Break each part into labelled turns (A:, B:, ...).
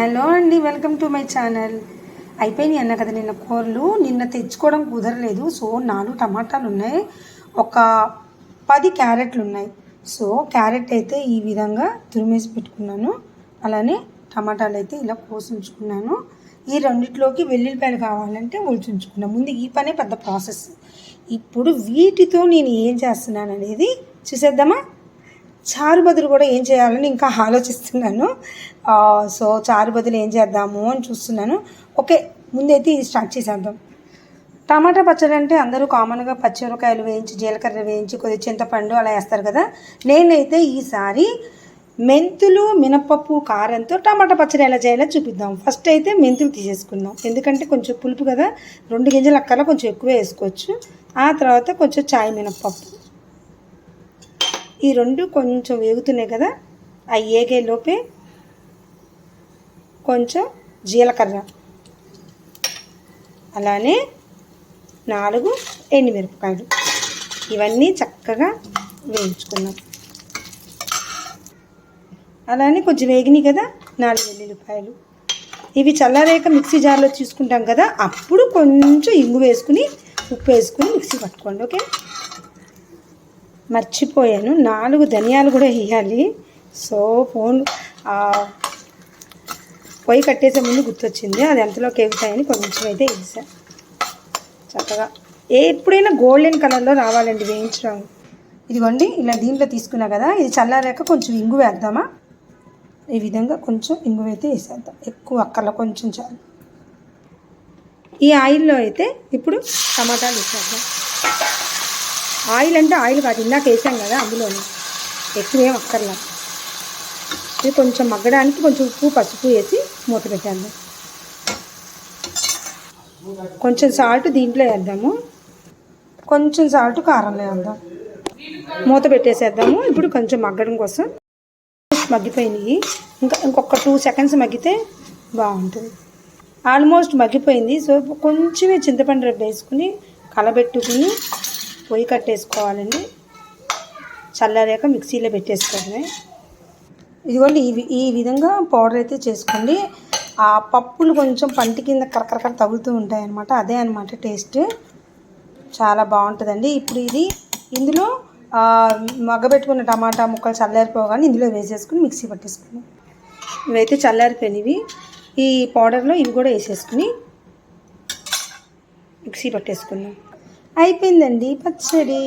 A: Hello అండి welcome to my channel. అయిపోయినాయి అన్న కదా నిన్న కూరలు నిన్న తెచ్చుకోవడం కుదరలేదు. సో నాలుగు టమాటాలు ఉన్నాయి ఒక పది క్యారెట్లు ఉన్నాయి సో క్యారెట్ అయితే ఈ విధంగా తురిమేసి పెట్టుకున్నాను. అలానే టమాటాలు అయితే ఇలా కోసించుకున్నాను. ఈ రెండిట్లోకి వెల్లుల్లిపాయలు కావాలంటే ఉంచుకున్నాను ముందు ఈ పనే పెద్ద ప్రాసెస్. ఇప్పుడు వీటితో నేను ఏం చేస్తున్నాను అనేది చూసేద్దామా? చారు బదులు కూడా ఏం చేయాలని ఇంకా ఆలోచిస్తున్నాను. సో చారు బదులు ఏం చేద్దాము అని చూస్తున్నాను. ఓకే ముందైతే ఇది స్టార్ట్ చేసేద్దాం. టమాటా పచ్చడి అంటే అందరూ కామన్గా పచ్చిమిరపకాయలు వేయించి జీలకర్ర వేయించి కొద్దిగా చింతపండు అలా వేస్తారు కదా. నేనైతే ఈసారి మెంతులు మినపప్పు కారంతో టమాటా పచ్చడి ఎలా చేయాలో చూపిద్దాం. ఫస్ట్ అయితే మెంతులు తీసేసుకుందాం. ఎందుకంటే కొంచెం పులుపు కదా. రెండు గింజల అక్కల కొంచెం ఎక్కువ వేసుకోవచ్చు. ఆ తర్వాత కొంచెం చాయ్ మినపప్పు ఈ రెండు కొంచెం వేగుతున్నాయి కదా ఆ ఏగే లోపే కొంచెం జీలకర్ర. అలానే నాలుగు ఎండుమిరపకాయలు. ఇవన్నీ చక్కగా వేయించుకున్నాం. అలానే కొంచెం వేగినాయి కదా నాలుగు వెల్లుల్లిపాయలు. ఇవి చల్లారేక మిక్సీ జార్లో తీసుకుంటాం కదా అప్పుడు కొంచెం ఇంగు వేసుకుని ఉప్పు వేసుకుని మిక్సీ పట్టుకోండి ఓకే? మర్చిపోయాను. నాలుగు ధనియాలు కూడా వేయాలి సో ఫోన్ పొయ్యి కట్టేసే ముందు గుర్తొచ్చింది. అది ఎంతలోకి ఎగుతాయని కొంచెం అయితే వేసా చక్కగా. ఏ ఎప్పుడైనా గోల్డెన్ కలర్లో రావాలండి వేయించడం. ఇదిగోండి ఇలా దీంట్లో తీసుకున్నా కదా ఇది చల్లారాక కొంచెం ఇంగు వేద్దామా? ఈ విధంగా కొంచెం ఇంగు అయితే వేసేద్దాం. ఎక్కువ అక్కర్లో కొంచెం చాలు. ఈ ఆయిల్లో అయితే ఇప్పుడు టమాటాలు వేసేద్దాం. ఆయిల్ అంటే ఆయిల్ కాదు ఇందాక వేసాం కదా అందులోనే. ఎక్కువ ఏం అక్కర్లా. ఇది కొంచెం మగ్గడానికి కొంచెం ఉప్పు పసుపు వేసి మూత పెట్టాము కొంచెం సాల్ట్ దీంట్లో వేద్దాము. కొంచెం సాల్ట్ కారంలో వేద్దాం. మూత పెట్టేసేద్దాము. ఇప్పుడు కొంచెం మగ్గడం కోసం మగ్గిపోయినాయి. ఇంకా ఇంకొక టూ సెకండ్స్ మగ్గితే బాగుంటుంది. ఆల్మోస్ట్ మగ్గిపోయింది. సో కొంచెమే చింతపండు రవ్వ వేసుకుని కలబెట్టుకుని పొయ్యి కట్టేసుకోవాలండి. చల్లారాక మిక్సీలో పెట్టేసుకోవడమే. ఇదిగోండి ఈ ఈ విధంగా పౌడర్ అయితే చేసుకోండి. ఆ పప్పులు కొంచెం పంటి కింద కరకరకర తగులుతూ ఉంటాయి అనమాట అదే అనమాట టేస్ట్. చాలా బాగుంటుందండి. ఇప్పుడు ఇది ఇందులో మగ్గబెట్టుకున్న టమాటా ముక్కలు చల్లారిపోగానే ఇందులో వేసేసుకుని మిక్సీ పట్టేసుకున్నాం. ఇవైతే చల్లారిపోయినవి. ఈ పౌడర్లో ఇవి కూడా వేసేసుకుని మిక్సీ పట్టేసుకున్నాం. అయిపోయిందండి పచ్చడి.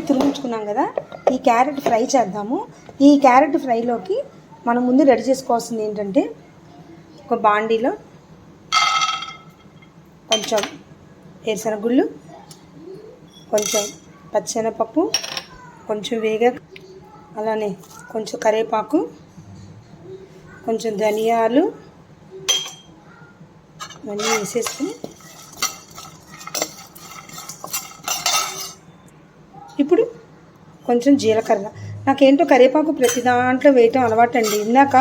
A: అయితే తురిమించుకున్నాం కదా ఈ క్యారెట్ ఫ్రై చేద్దాము. ఈ క్యారెట్ ఫ్రైలోకి మనం ముందు రెడీ చేసుకోవాల్సింది ఏంటంటే ఒక బాండీలో కొంచెం వేరుశనగుళ్ళు కొంచెం పచ్చెనపప్పు కొంచెం వేగ అలానే కొంచెం కరివేపాకు కొంచెం ధనియాలు ఇవన్నీ వేసేసుకుని ఇప్పుడు కొంచెం జీలకర్ర. నాకేంటో కరివేపాకు ప్రతి దాంట్లో వేయటం అలవాటు అండి ఇందాక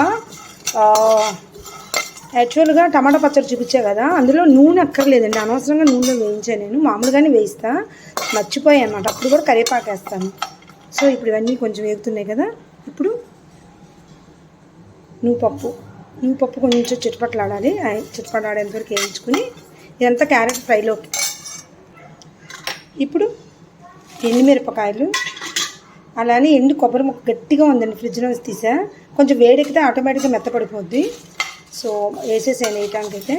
A: యాక్చువల్గా టమాటా పచ్చడి చూపించా కదా అందులో నూనె అక్కర్లేదండి. అనవసరంగా నూనెలో వేయించాను నేను. మామూలుగానే వేయిస్తా. మర్చిపోయాను అనమాట అప్పుడు కూడా కరివేపాకు వేస్తాను. సో ఇప్పుడు ఇవన్నీ కొంచెం వేగుతున్నాయి కదా. ఇప్పుడు నువ్వుపప్పు. నువ్వుపప్పు కొంచెం చిటపట్లాడాలి. చిటపట్లాడేంత వేయించుకుని ఇదంతా క్యారెట్ ఫ్రైలోకి. ఇప్పుడు ఎండుమిరపకాయలు. అలానే ఎండు కొబ్బరి ముక్క గట్టిగా ఉందండి ఫ్రిడ్జ్లో నుంచి తీసా. కొంచెం వేడెక్కితే ఆటోమేటిక్గా మెత్తపడిపోద్ది. సో వేసేసాను వేయటానికి అయితే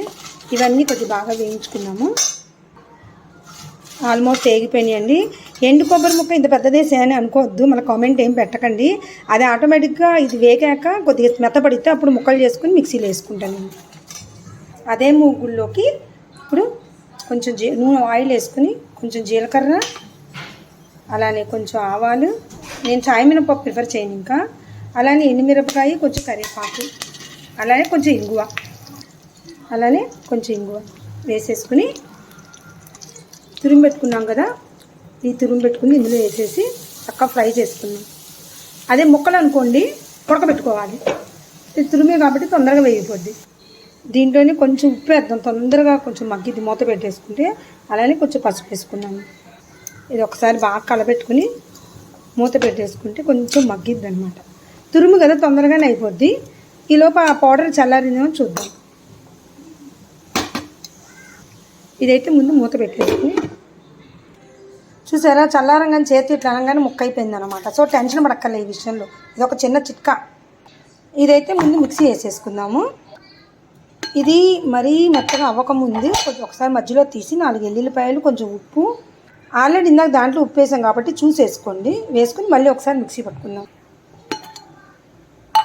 A: ఇవన్నీ కొంచెం బాగా వేయించుకున్నాము. ఆల్మోస్ట్ వేగిపోయినాయండి. ఎండు కొబ్బరి ముక్క ఇంత పెద్దదేసేయని అనుకోవద్దు మన కామెంట్ ఏం పెట్టకండి. అది ఆటోమేటిక్గా ఇది వేగాక కొద్దిగా మెత్తపడితే అప్పుడు ముక్కలు చేసుకుని మిక్సీలో వేసుకుంటాను అదే మూగుల్లోకి ఇప్పుడు కొంచెం జీ నూనె ఆయిల్ వేసుకుని కొంచెం జీలకర్ర అలానే కొంచెం ఆవాలు. నేను చాయ్ మినపప్పు ప్రిఫర్ చేయను ఇంకా. అలానే ఎండుమిరపకాయ కొంచెం కరివేపాకు అలానే కొంచెం ఇంగువ. అలానే కొంచెం ఇంగువ వేసేసుకుని తురుము పెట్టుకున్నాం కదా ఈ తురుము పెట్టుకుని ఇందులో వేసేసి చక్కగా ఫ్రై చేసుకున్నాం. అదే ముక్కలు అనుకోండి ఉడకబెట్టుకోవాలి. ఇది తురుమే కాబట్టి తొందరగా వేగిపోద్ది. దీంట్లోనే కొంచెం ఉప్పు వేద్దాం. తొందరగా కొంచెం మగ్గిది మూత పెట్టేసుకుంటే అలానే కొంచెం పసుపు వేసుకున్నాను. ఇది ఒకసారి బాగా కలబెట్టుకుని మూత పెట్టేసుకుంటే కొంచెం మగ్గిద్ది అనమాట తురుము కదా తొందరగానే అయిపోద్ది. ఈలోపు ఆ పౌడర్ చల్లారిందేమో చూద్దాం. ఇదైతే ముందు మూత పెట్టేసుకుని చూసారా? చల్లారంగానే చేతి ఇట్లా అనగానే ముక్క అయిపోయింది అనమాట సో టెన్షన్ పడక్కర్లే ఈ విషయంలో. ఇది ఒక చిన్న చిట్కా. ఇదైతే ముందు మిక్సీ వేసేసుకుందాము. ఇది మరీ మెత్తగా అవ్వకముందు కొంచెం ఒకసారి మధ్యలో తీసి నాలుగు ఎల్లుల్లిపాయలు కొంచెం ఉప్పు ఆల్రెడీ ఇందాక దాంట్లో ఉప్పు వేసాం కాబట్టి చూసేసుకోండి. వేసుకుని మళ్ళీ ఒకసారి మిక్సీ పట్టుకుందాం.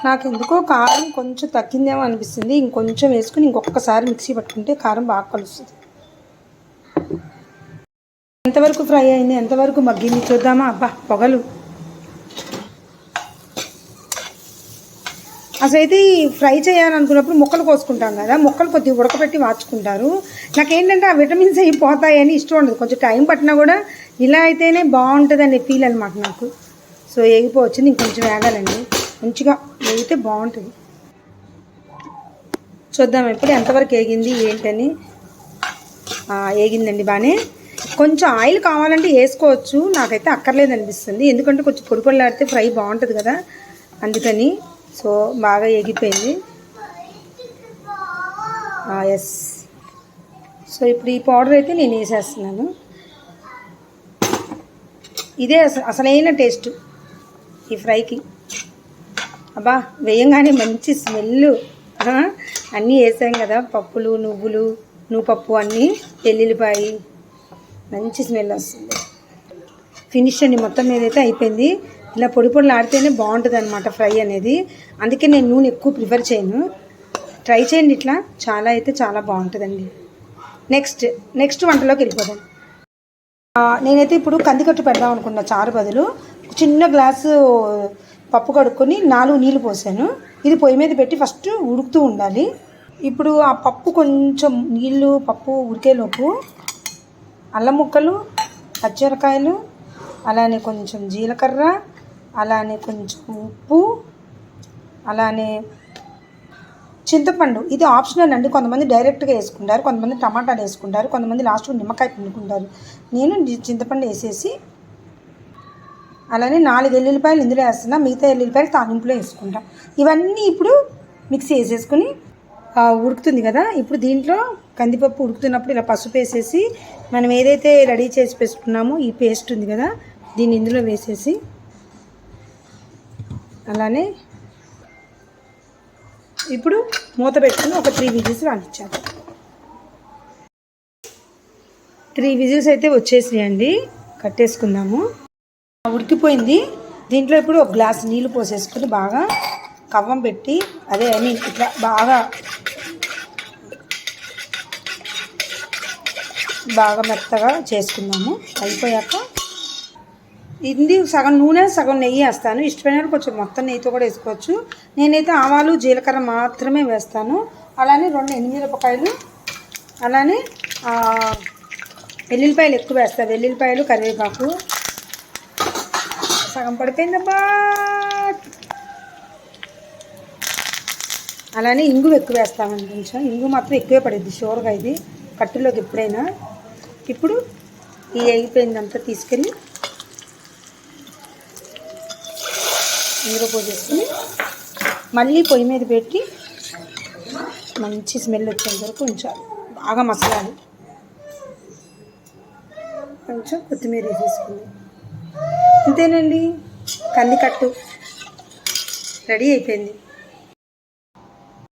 A: నాకు ఎందుకో కారం కొంచెం తగ్గిందేమో అనిపిస్తుంది. ఇంకొంచెం వేసుకుని ఇంకొకసారి మిక్సీ పట్టుకుంటే కారం బాగా కలుస్తుంది. ఎంతవరకు ఫ్రై అయింది? ఎంతవరకు మగ్గింది? చూద్దామా? అబ్బా పొగలు. అసలు అయితే ఈ ఫ్రై చేయాలనుకున్నప్పుడు మొక్కలు కోసుకుంటాం కదా మొక్కలు కొద్దిగా ఉడకబెట్టి వాచుకుంటారు. నాకేంటంటే ఆ విటమిన్స్ అవి పోతాయని ఇష్టం ఉండదు. కొంచెం టైం పట్టినా కూడా ఇలా అయితేనే బాగుంటుంది ఫీల్ అనమాట నాకు. సో ఏగిపోవచ్చింది ఇంకొంచెం వేగాలండి. మంచిగా వేగితే బాగుంటుంది. చూద్దాం ఇప్పుడు ఎంతవరకు ఏగింది ఏంటని. ఆ, ఏగిందండి బాగానే కొంచెం ఆయిల్ కావాలంటే వేసుకోవచ్చు. నాకైతే అక్కర్లేదు అనిపిస్తుంది. ఎందుకంటే కొంచెం పొడి పొడిలాడితే ఫ్రై బాగుంటుంది కదా అందుకని. సో బాగా ఎగిపోయింది ఎస్ సో ఇప్పుడు ఈ పౌడర్ అయితే నేను వేసేస్తున్నాను. ఇదే అస అసలైన టేస్ట్ ఈ ఫ్రైకి. అబ్బా వేయంగానే మంచి స్మెల్. అన్నీ వేసాం కదా పప్పులు నువ్వులు నువ్వుపప్పు అన్నీ ఎల్లుల్లిపాయి. మంచి స్మెల్ వస్తుంది. ఫినిష్ అండి మొత్తం మీద అయితే అయిపోయింది. ఇలా పొడి పొడిలు ఆడితేనే బాగుంటుంది అనమాట ఫ్రై అనేది. అందుకే నేను నూనె ఎక్కువ ప్రిఫర్ చేయను. ట్రై చేయండి ఇట్లా. చాలా అయితే చాలా బాగుంటుందండి. నెక్స్ట్ నెక్స్ట్ వంటలోకి వెళ్ళిపోదాం. నేనైతే ఇప్పుడు కందికట్టు పెడదాం అనుకున్న చారు బదులు చిన్న గ్లాసు పప్పు కడుక్కొని నాలుగు నీళ్ళు పోసాను. ఇది పొయ్యి మీద పెట్టి ఫస్ట్ ఉడుకుతూ ఉండాలి. ఇప్పుడు ఆ పప్పు కొంచెం నీళ్ళు పప్పు ఉడికేలోపు అల్లం ముక్కలు పచ్చిమిరకాయలు అలానే కొంచెం జీలకర్ర అలానే కొంచెం ఉప్పు అలానే చింతపండు. ఇది ఆప్షనల్ అండి. కొంతమంది డైరెక్ట్గా వేసుకుంటారు కొంతమంది టమాటాలు వేసుకుంటారు కొంతమంది లాస్ట్ నిమ్మకాయ పిండుకుంటారు. నేను చింతపండు వేసేసి అలానే నాలుగు ఎల్లుల్లిపాయలు ఇందులో వేస్తున్నా మిగతా ఎల్లుల్లిపాయలు తాలింపులో వేసుకుంటా. ఇవన్నీ ఇప్పుడు మిక్సీ వేసేసుకుని ఉడుకుతుంది కదా. ఇప్పుడు దీంట్లో కందిపప్పు ఉడుకుతున్నప్పుడు ఇలా పసుపు వేసేసి మనం ఏదైతే రెడీ చేసి పెట్టుకున్నామో ఈ పేస్ట్ ఉంది కదా దీన్ని ఇందులో వేసేసి అలానే ఇప్పుడు మూత పెట్టుకుని ఒక త్రీ విజిల్స్ రానిచ్చాను. త్రీ విజిల్స్ అయితే వచ్చేసినాయండి. కట్టేసుకుందాము. ఉడికిపోయింది. దీంట్లో ఇప్పుడు ఒక గ్లాస్ నీళ్ళు పోసేసుకొని బాగా కవ్వం పెట్టి అదే ఐ మీన్ ఇట్లా బాగా బాగా మెత్తగా చేసుకుందాము. అయిపోయాక ఇది సగం నూనె సగం నెయ్యి వేస్తాను. ఇష్టమైన కొంచెం మొత్తం నెయ్యితో కూడా వేసుకోవచ్చు. నేనైతే ఆవాలు జీలకర్ర మాత్రమే వేస్తాను. అలానే రెండు ఎనిమిరపకాయలు అలానే వెల్లుల్లిపాయలు ఎక్కువ వేస్తాను వెల్లుల్లిపాయలు కరివేపాకు. సగం పడిపోయిందబ్బా. అలానే ఇంగు ఎక్కువ వేస్తామండి కొంచెం. ఇంగు మాత్రం ఎక్కువే పడింది షోర్గా ఇది. కట్టులోకి ఎప్పుడైనా. ఇప్పుడు ఈ అయిపోయిందంతా తీసుకెళ్ళి ఇందులో పోసేసుకుని మళ్ళీ పొయ్యి మీద పెట్టి మంచి స్మెల్ వచ్చేంత వరకు ఉంచాలి. బాగా మసలాలి. కొంచెం కొత్తిమీర వేసేసుకుంది అంతేనండి? కందికట్టు రెడీ అయిపోయింది.